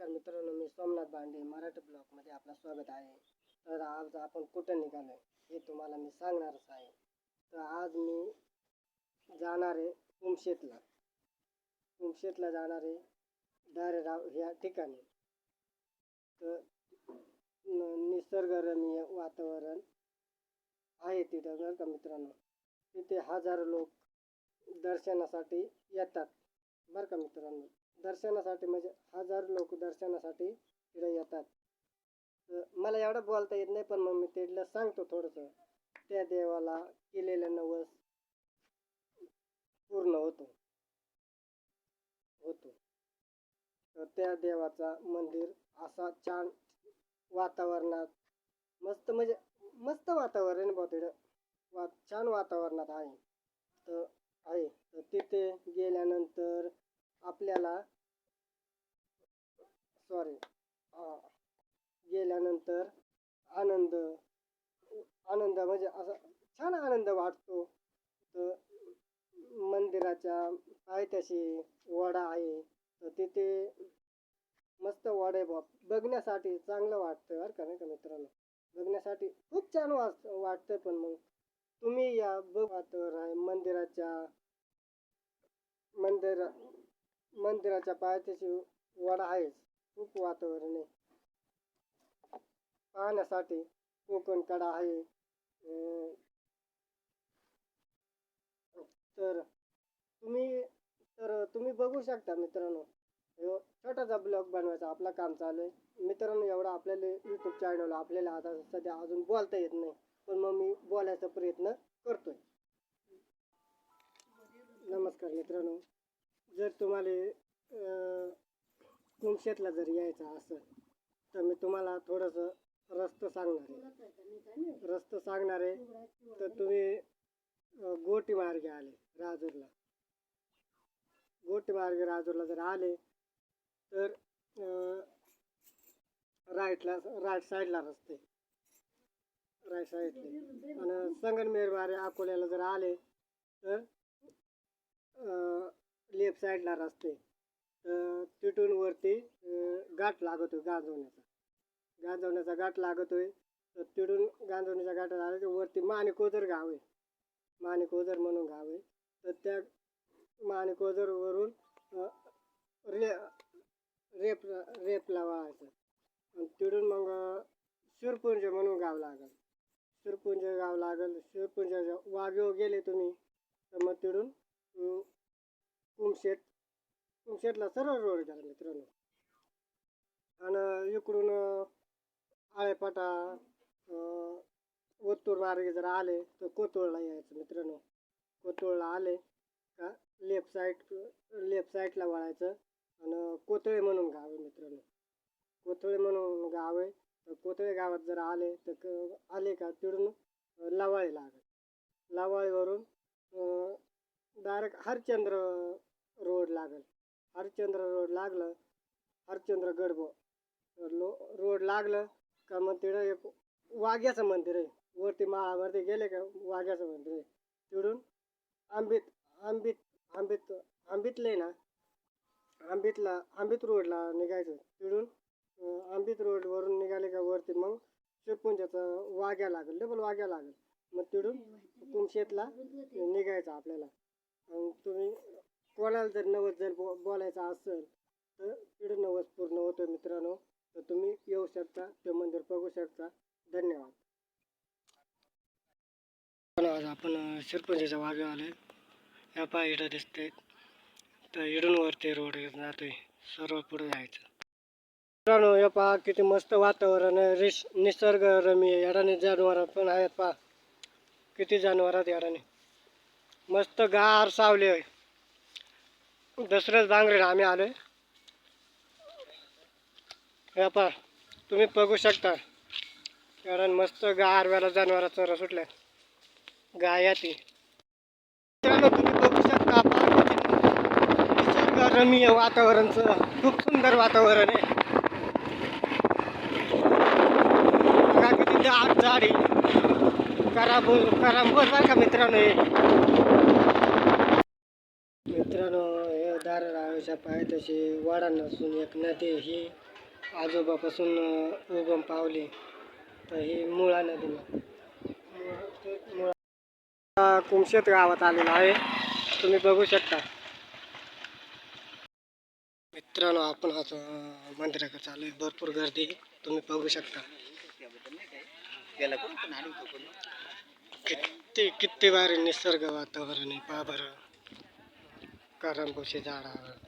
नमस्कार मित्रांनो मी सोमनाथ बांडे मराठी ब्लॉकमध्ये आपलं स्वागत आहे. तर आज आपण कुठं निघालो हे तुम्हाला मी सांगणारच आहे. तर आज मी जाणार आहे कुमशेतला कुमशेतला जाणार आहे दारेराव ह्या ठिकाणी. तर न- निसर्गरम्य वातावरण आहे तिथं बरं का मित्रांनो. तिथे हजारो लोक दर्शनासाठी येतात बरं का मित्रांनो. दर्शनासाठी म्हणजे हजार लोक दर्शनासाठी तिथे येतात. तर मला एवढं बोलता येत नाही पण मग मी तिथलं सांगतो थोडंसं. त्या देवाला केलेलं नवस पूर्ण होतो. होतो. तर त्या देवाचा मंदिर असा छान वातावरणात मस्त म्हणजे मस्त वातावरण आहे तिथं. वा छान वातावरणात आहे. तर आहे. तर तिथे गेल्यानंतर आपल्याला सॉरी गेल्यानंतर आनंद आनंद म्हणजे असा छान आनंद वाटतो. तर मंदिराच्या पायथ्याशी वडा आहे तर तिथे मस्त वडे बाप बघण्यासाठी चांगलं वाटतं बरं का नाही का मित्रांनो? बघण्यासाठी खूप छान वाट वाटतं पण मग. तुम्ही या बघ वातावरण आहे मंदिराच्या मंदिरा मंदिराच्या पायथ्याशी वडा आहेच. खूप वातावरण आहे. पाहण्यासाठी कोकण कडा आहे. तर तुम्ही तर तुम्ही बघू शकता मित्रांनो. छोटासा ब्लॉग बनवायचा आपला काम चालू आहे. मित्रांनो एवढा आपल्याला यूट्यूब चॅनल आपल्याला आता सध्या अजून बोलता येत नाही. पण मग मी बोलायचा प्रयत्न करतोय. नमस्कार मित्रांनो. जर तुम्हाला कुमशेतला जर यायचं असेल तर मी तुम्हाला थोडंसं रस्तं सांगणार आहे. रस्तं सांगणार आहे तर तुम्ही गोटी मार्गे आले राजूरला. गोटी मार्गे राजूरला जर आले तर राईटला राईट साईडला रस्ते. राईट साईडले. आणि संगनमेर मारे अकोल्याला जर आले तर लेफ्ट साईडला रस्ते. तर तिथून वरती अं, घाट गांजवण्याचा. गांजवण्याचा गाठ लागतोय. तर तिथून गांजवण्याच्या घाटात आले तर वरती माणिकोजर गाव आहे. माणिकोजर म्हणून गाव आहे. तर त्या माणिकोजरवरून रे रेप रेपला लावायचं आणि तिथून मग शिरपुंज म्हणून गाव लागेल. शिरपुंज गाव लागेल. शिरपुंज वाघेव गेले तुम्ही. शेत शेतला सरळ रोड झाला मित्रांनो. आणि इकडून आळेपाटा ओतूर मार्गे जर आले तर कोतुळला यायचं मित्रांनो. कोतुळला आले का लेफ्ट साईड लेफ्ट साईडला वळायचं. आणि कोतळे म्हणून गाव आहे मित्रांनो. कोथळे म्हणून गाव आहे. तर कोथळे गावात जर आले तर क- आले का तिकडून लवाळी लागेल. लवाळीवरून डायरेक्ट हरचंद्र रोड लागेल. हरचंद्र रोड लागलं हरचंद्र गडबो. लो रोड लागलं का मग तिथं एक वाघ्याचं मंदिर आहे. वरती माळावरती गेले का वाघ्याचं मंदिर आहे. तिथून आंबीत आंबीत आंबीत आंबीतले ना आंबीतला आंबीत रोडला निघायचं. अं, आंबीत रोडवरून निघाले का वरती मग शिरपुंजाचा वाघ्या लागेल डबल वाघ्या लागेल. मग तिथून कुमशेतला निघायचं आपल्याला. तुम्ही कोणाला जर नवस जर बो बोलायचं असेल तर तिथं नवस पूर्ण होतो मित्रांनो. तर तुम्ही येऊ शकता ते मंदिर बघू शकता. धन्यवाद. आज आपण शिरपुंजाच्या वाघे आले या पाय इडं दिसते तर इडून वरती रोड जातोय. सर्व पुढे जायचं. मित्रांनो या पहा किती मस्त वातावरण आहे. रिस निसर्गरम्य याडाने जनावर पण आहेत पहा. किती जनावर आहेत याडाने. मस्त गार सावले आहे. दसऱ्याच बांगरेला आम्ही आलोय. हे पहा तुम्ही बघू शकता. कारण मस्त गारव्याला जनावराचं चरा सुटल्या गाया ती. मित्रांनो तुम्ही बघू शकता पहा निसर्गरम्य वातावरणचं खूप सुंदर वातावरण आहे. तिथे किती झाडी झाड. आहे कराबो करांबोर बरं का मित्रांनो हे? मित्रांनो पाय तशी वाडा नसून एक नदी ही आजोबापासून उगम पावली. तर ही मुळा नदी मुळा कुमशेत गावात आलेला आहे. तुम्ही बघू शकता. मित्रांनो आपण आता मंदिराकडे चालू आहे भरपूर गर्दी तुम्ही बघू शकता. किती किती भारी निसर्ग वातावरण आहे. पहा बरं. झाडावर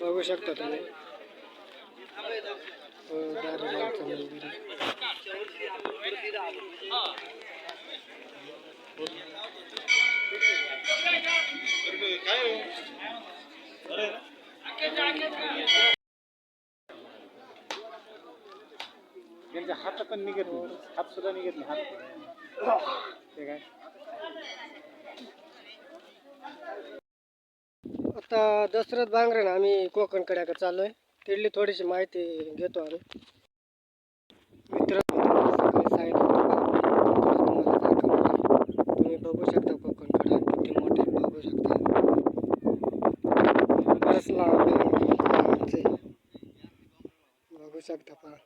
बघू शकता तुम्ही. हो, काय हो दारुड्यांचं मंदिर आहे. त्यांचे हात पण निघत नाही. हात सुद्धा निघत नाही. हात ते काय? आता दशरथ बांगरे ना आम्ही कोकणकड्याकडे चाललो आहे तिथली थोडीशी माहिती घेतो आम्ही. मित्र साईड तुम्ही बघू शकता कोकणकडा किती मोठे आहे, बघू शकता बरंच लांब आहे कोकणचे. बघू शकता पहा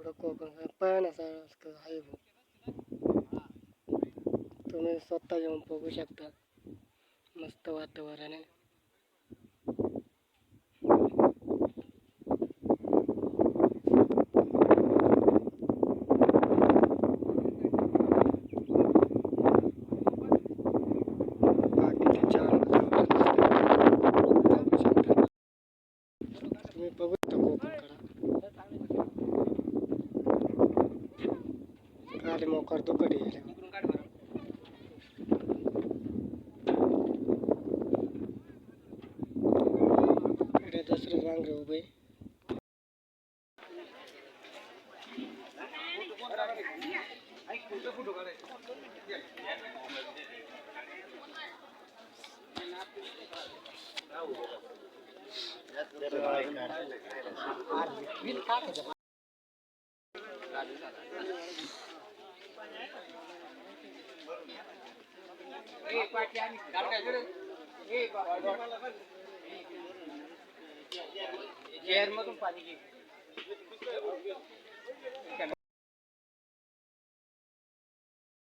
एवढं कोकण पाहण्यासारखं आहे भाऊ. तुम्ही स्वतः येऊन बघू शकता. मस्त वातावरण आहे बाकीचे छान वातावरण दिसतंय. बघू शकता. तुम्ही बघू शकता कोकणकडा खाली मोकार तो गेले इकडे दसरे वांगरे उभे. मधून पाणी घे.